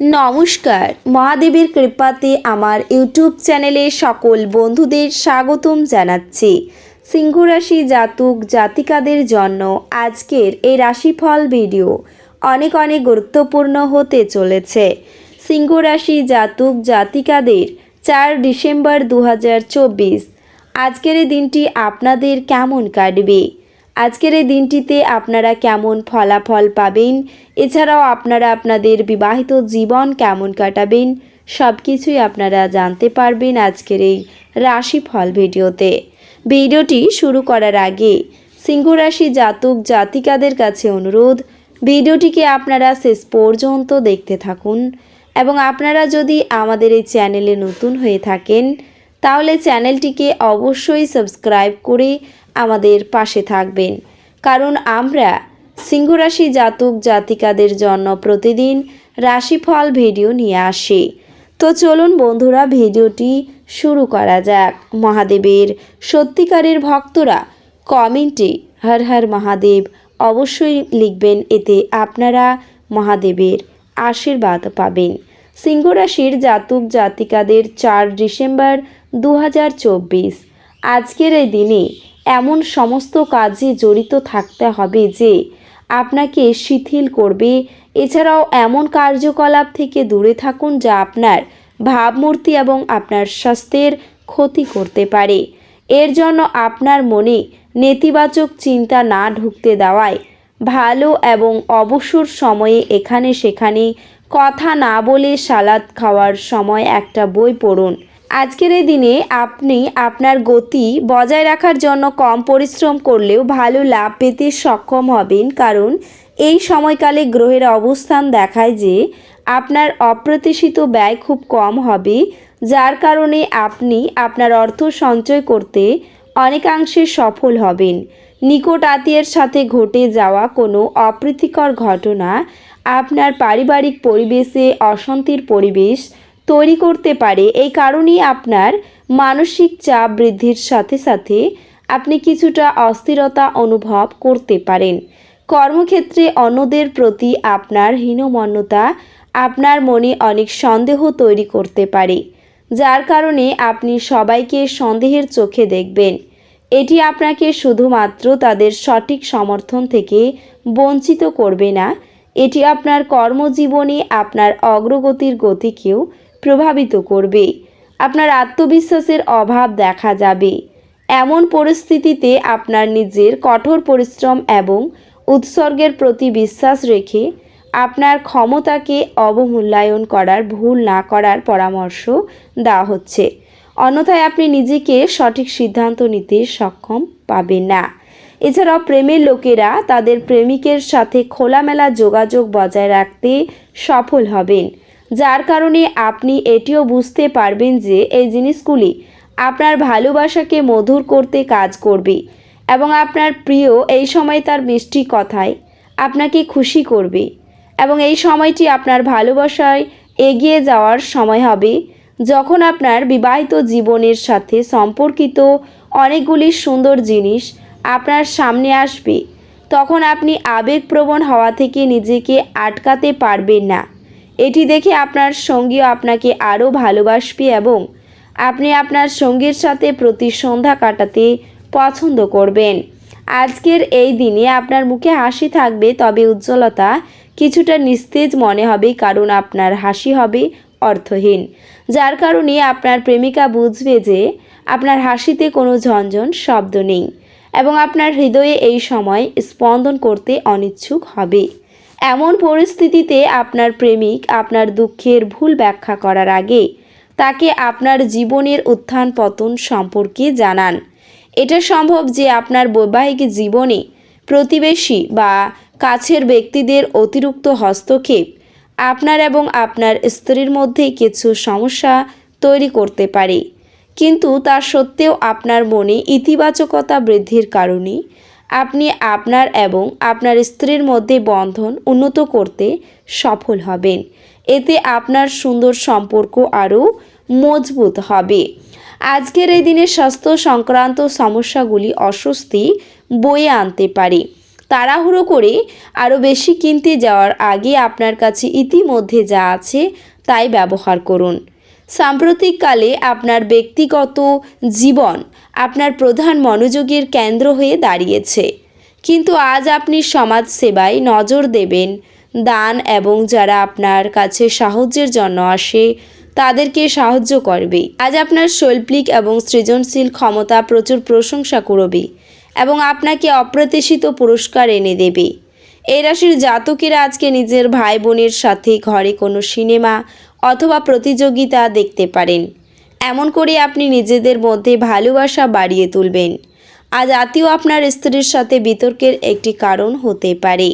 নমস্কার। মহাদেবের কৃপাতে আমার ইউটিউব চ্যানেলে সকল বন্ধুদের স্বাগতম জানাচ্ছি। সিংহ রাশি জাতক, জাতিকাদের জন্য আজকের এই রাশিফল ভিডিও অনেক অনেক গুরুত্বপূর্ণ হতে চলেছে। সিংহ রাশি জাতক, জাতিকাদের চার ডিসেম্বর দু হাজার চব্বিশ। আজকের এই দিনটি আপনাদের কেমন কাটবে? আজকের এই দিনটিতে আপনারা কেমন ফলাফল পাবেন? এছাড়াও আপনারা আপনাদের বিবাহিত জীবন কেমন কাটাবেন? সব কিছুই আপনারা জানতে পারবেন আজকের এই রাশিফল ভিডিওতে। ভিডিওটি শুরু করার আগে সিংহ রাশি জাতক জাতিকাদের কাছে অনুরোধ, ভিডিওটিকে আপনারা শেষ পর্যন্ত দেখতে থাকুন এবং আপনারা যদি আমাদের এই চ্যানেলে নতুন হয়ে থাকেন, তাহলে চ্যানেলটিকে অবশ্যই সাবস্ক্রাইব করে আমাদের পাশে থাকবেন। কারণ আমরা সিংহরাশি জাতক জাতিকাদের জন্য প্রতিদিন রাশিফল ভিডিও নিয়ে আসি। তো চলুন বন্ধুরা, ভিডিওটি শুরু করা যাক। মহাদেবের সত্যিকারের ভক্তরা কমেন্টে হর হর মহাদেব অবশ্যই লিখবেন, এতে আপনারা মহাদেবের আশীর্বাদ পাবেন। সিংহ রাশির জাতক জাতিকাদের চার ডিসেম্বর দু হাজার চব্বিশ। আজকের এই দিনে এমন সমস্ত কাজে জড়িত থাকতে হবে যে আপনাকে শিথিল করবে। এছাড়াও এমন কার্যকলাপ থেকে দূরে থাকুন যা আপনার ভাবমূর্তি এবং আপনার স্বাস্থ্যের ক্ষতি করতে পারে। এর জন্য আপনার মনে নেতিবাচক চিন্তা না ঢুকতে দেওয়ায় ভালো এবং অবসর সময়ে এখানে সেখানে কথা না বলে সালাদ খাওয়ার সময় একটা বই পড়ুন। আজকের এই দিনে আপনি আপনার গতি বজায় রাখার জন্য কম পরিশ্রম করলেও ভালো লাভ পেতে সক্ষম হবেন। কারণ এই সময়কালে গ্রহের অবস্থান দেখায় যে আপনার অপ্রত্যাশিত ব্যয় খুব কম হবে, যার কারণে আপনি আপনার অর্থ সঞ্চয় করতে অনেকাংশে সফল হবেন। নিকট আত্মীয়ের সাথে ঘটে যাওয়া কোনো অপ্রীতিকর ঘটনা, আপনার পারিবারিক পরিবেশে অশান্তির পরিবেশ তৈরি করতে পারে। এই কারণেই আপনার মানসিক চাপ বৃদ্ধির সাথে সাথে আপনি কিছুটা অস্থিরতা অনুভব করতে পারেন। কর্মক্ষেত্রে অন্যদের প্রতি আপনার হীনমন্যতা আপনার মনে অনেক সন্দেহ তৈরি করতে পারে, যার কারণে আপনি সবাইকে সন্দেহের চোখে দেখবেন। এটি আপনাকে শুধুমাত্র তাদের সঠিক সমর্থন থেকে বঞ্চিত করবে না, এটি আপনার কর্মজীবনে আপনার অগ্রগতির গতিকেও প্রভাবিত করবে। আপনার আত্মবিশ্বাসের অভাব দেখা যাবে। এমন পরিস্থিতিতে আপনার নিজের কঠোর পরিশ্রম এবং উৎসর্গের প্রতি বিশ্বাস রেখে আপনার ক্ষমতাকে অবমূল্যায়ন করার ভুল না করার পরামর্শ দেওয়া হচ্ছে। অন্যথায় আপনি নিজেকে সঠিক সিদ্ধান্ত নিতে সক্ষম পাবেন না। এছাড়াও প্রেমের লোকেরা তাদের প্রেমিকের সাথে খোলামেলা যোগাযোগ বজায় রাখতে সফল হবেন। যার কারণে আপনি এটিও বুঝতে পারবেন যে এই জিনিসগুলি আপনার ভালোবাসাকে মধুর করতে কাজ করবে এবং আপনার প্রিয় এই সময় তার মিষ্টি কথায় আপনাকে খুশি করবে এবং এই সময়টি আপনার ভালোবাসায় এগিয়ে যাওয়ার সময় হবে যখন আপনার বিবাহিত জীবনের সাথে সম্পর্কিত অনেকগুলি সুন্দর জিনিস আপনার সামনে আসবে, তখন আপনি আবেগপ্রবণ হওয়া থেকে নিজেকে আটকাতে পারবেন না। এটি দেখে আপনার সঙ্গীও আপনাকে আরও ভালোবাসবে এবং আপনি আপনার সঙ্গীর সাথে প্রতি সন্ধ্যা কাটাতে পছন্দ করবেন। আজকের এই দিনে আপনার মুখে হাসি থাকবে, তবে উজ্জ্বলতা কিছুটা নিস্তেজ মনে হবে, কারণ আপনার হাসি হবে অর্থহীন। যার কারণে আপনার প্রেমিকা বুঝবে যে আপনার হাসিতে কোনো ঝনঝন শব্দ নেই এবং আপনার হৃদয়ে এই সময় স্পন্দন করতে অনিচ্ছুক হবে। এমন পরিস্থিতিতে আপনার প্রেমিক আপনার দুঃখের ভুল ব্যাখ্যা করার আগে তাকে আপনার জীবনের উত্থান পতন সম্পর্কে জানান। এটা সম্ভব যে আপনার বৈবাহিক জীবনে প্রতিবেশী বা কাছের ব্যক্তিদের অতিরিক্ত হস্তক্ষেপ আপনার এবং আপনার স্ত্রীর মধ্যে কিছু সমস্যা তৈরি করতে পারে। কিন্তু তা সত্ত্বেও আপনার মনে ইতিবাচকতা বৃদ্ধির কারণে আপনি আপনার এবং আপনার স্ত্রীর মধ্যে বন্ধন উন্নত করতে সফল হবেন। এতে আপনার সুন্দর সম্পর্ক আরও মজবুত হবে। আজকের এই দিনে স্বাস্থ্য সংক্রান্ত সমস্যাগুলি অস্বস্তি বয়ে আনতে পারে। তাড়াহুড়ো করে আরও বেশি কিনতে যাওয়ার আগে আপনার কাছে ইতিমধ্যে যা আছে তাই ব্যবহার করুন। সাম্প্রতিককালে আপনার ব্যক্তিগত জীবন আপনার প্রধান মনোযোগের কেন্দ্র হয়ে দাঁড়িয়েছে। কিন্তু আজ আপনি সমাজ সেবায় নজর দেবেন, দান এবং যারা আপনার কাছে সাহায্যের জন্য আসে, তাদেরকে সাহায্য করবে। আজ আপনার শৈল্পিক এবং সৃজনশীল ক্ষমতা প্রচুর প্রশংসা করবে এবং আপনাকে অপ্রত্যাশিত পুরস্কার এনে দেবে। এই রাশির জাতকেরা আজকে নিজের ভাই বোনের সাথে ঘরে কোনো সিনেমা অথবা প্রতিযোগিতা দেখতে পারেন। এমন করে আপনি নিজেদের মধ্যে ভালোবাসা বাড়িয়ে তুলবেন। আজ আত্মীয় আপনার স্ত্রীর সাথে বিতর্কের একটি কারণ হতে পারে।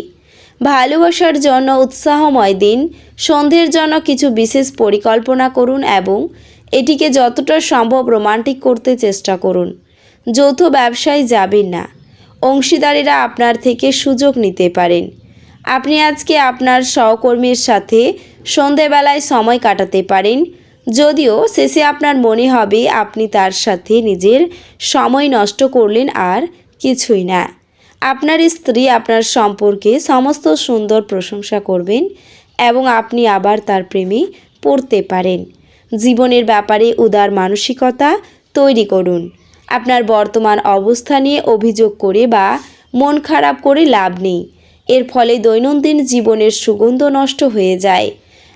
ভালোবাসার জন্য উৎসাহময় দিন, সন্ধ্যের জন্য কিছু বিশেষ পরিকল্পনা করুন এবং এটিকে যতটা সম্ভব রোমান্টিক করতে চেষ্টা করুন। যৌথ ব্যবসায় যাবেন না। অংশীদারেরা আপনার থেকে সুযোগ নিতে পারেন। আপনি আজকে আপনার সহকর্মীর সাথে সন্ধেবেলায় সময় কাটাতে পারেন। যদিও শেষে আপনার মনে হবে আপনি তার সাথে নিজের সময় নষ্ট করলেন আর কিছুই না। আপনার স্ত্রী আপনার সম্পর্কে সমস্ত সুন্দর প্রশংসা করবেন এবং আপনি আবার তার প্রেমে পড়তে পারেন। জীবনের ব্যাপারে উদার মানসিকতা তৈরি করুন। আপনার বর্তমান অবস্থা নিয়ে অভিযোগ করে বা মন খারাপ করে লাভ নেই। এর ফলে দৈনন্দিন জীবনের সুগন্ধ নষ্ট হয়ে যায়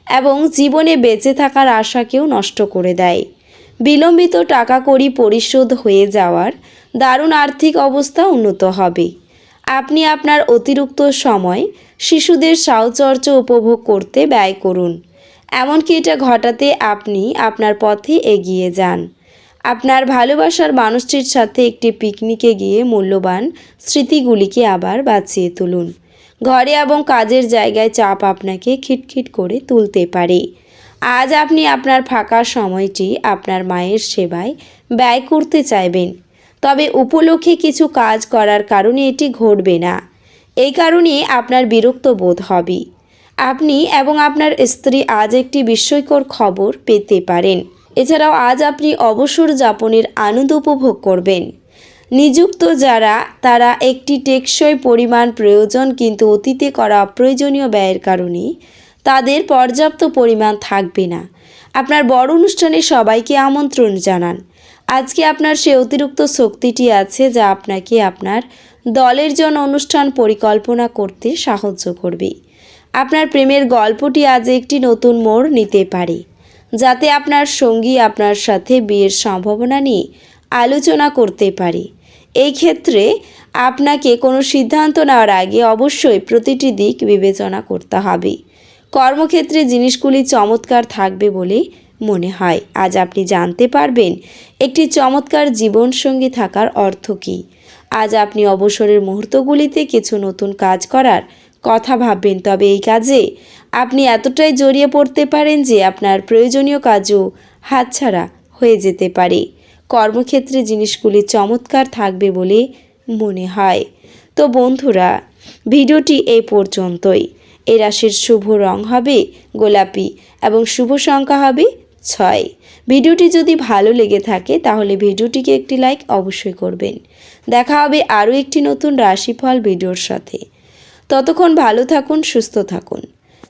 এবং জীবনে বেঁচে থাকার আশাকেও নষ্ট করে দেয়। বিলম্বিত টাকা কড়ি পরিশোধ হয়ে যাওয়ার দারুণ আর্থিক অবস্থা উন্নত হবে। আপনি আপনার অতিরিক্ত সময় শিশুদের সাহচর্য উপভোগ করতে ব্যয় করুন। এমনকি এটা ঘটাতে আপনি আপনার পথে এগিয়ে যান। আপনার ভালোবাসার মানুষটির সাথে একটি পিকনিকে গিয়ে মূল্যবান স্মৃতিগুলিকে আবার বাঁচিয়ে তুলুন। ঘরে এবং কাজের জায়গায় চাপ আপনাকে খিটখিট করে তুলতে পারে। আজ আপনি আপনার ফাঁকা সময়টি আপনার মায়ের সেবায় ব্যয় করতে চাইবেন। তবে উপলক্ষে কিছু কাজ করার কারণে এটি ঘটবে না। এই কারণে আপনার বিরক্ত বোধ হবে। আপনি এবং আপনার স্ত্রী আজ একটি বিস্ময়কর খবর পেতে পারেন। এছাড়াও আজ আপনি অবসর যাপনের আনন্দ উপভোগ করবেন। নিযুক্ত যারা, তারা একটি টেকসই পরিমাণ প্রয়োজন কিন্তু অতীতে করা অপ্রয়োজনীয় ব্যয়ের কারণে তাদের পর্যাপ্ত পরিমাণ থাকবে না। আপনার বড় অনুষ্ঠানে সবাইকে আমন্ত্রণ জানান। আজকে আপনার সে অতিরিক্ত শক্তিটি আছে যা আপনাকে আপনার দলের জন্য অনুষ্ঠান পরিকল্পনা করতে সাহায্য করবে। আপনার প্রেমের গল্পটি আজ একটি নতুন মোড় নিতে পারে। যাতে আপনার সঙ্গী আপনার সাথে বিয়ের সম্ভাবনা নিয়ে আলোচনা করতে পারে। এই ক্ষেত্রে আপনাকে কোনো সিদ্ধান্ত নেওয়ার আগে অবশ্যই প্রতিটি দিক বিবেচনা করতে হবে। কর্মক্ষেত্রে জিনিসগুলি চমৎকার থাকবে বলে মনে হয়। আজ আপনি জানতে পারবেন একটি চমৎকার জীবনসঙ্গী থাকার অর্থ কী। আজ আপনি অবসরের মুহূর্তগুলিতে কিছু নতুন কাজ করার কথা ভাববেন, তবে এই কাজে আপনি এতটাই জড়িয়ে পড়তে পারেন যে আপনার প্রয়োজনীয় কাজও হাতছাড়া হয়ে যেতে পারে। কর্মক্ষেত্রে জিনিসগুলি চমৎকার থাকবে বলে মনে হয়। তো বন্ধুরা, ভিডিওটি এই পর্যন্তই। এ রাশির শুভ রং হবে গোলাপি এবং শুভ সংখ্যা হবে ছয়। ভিডিওটি যদি ভালো লেগে থাকে, তাহলে ভিডিওটিকে একটি লাইক অবশ্যই করবেন। দেখা হবে আরও একটি নতুন রাশিফল ভিডিওর সাথে। ততক্ষণ ভালো থাকুন, সুস্থ থাকুন।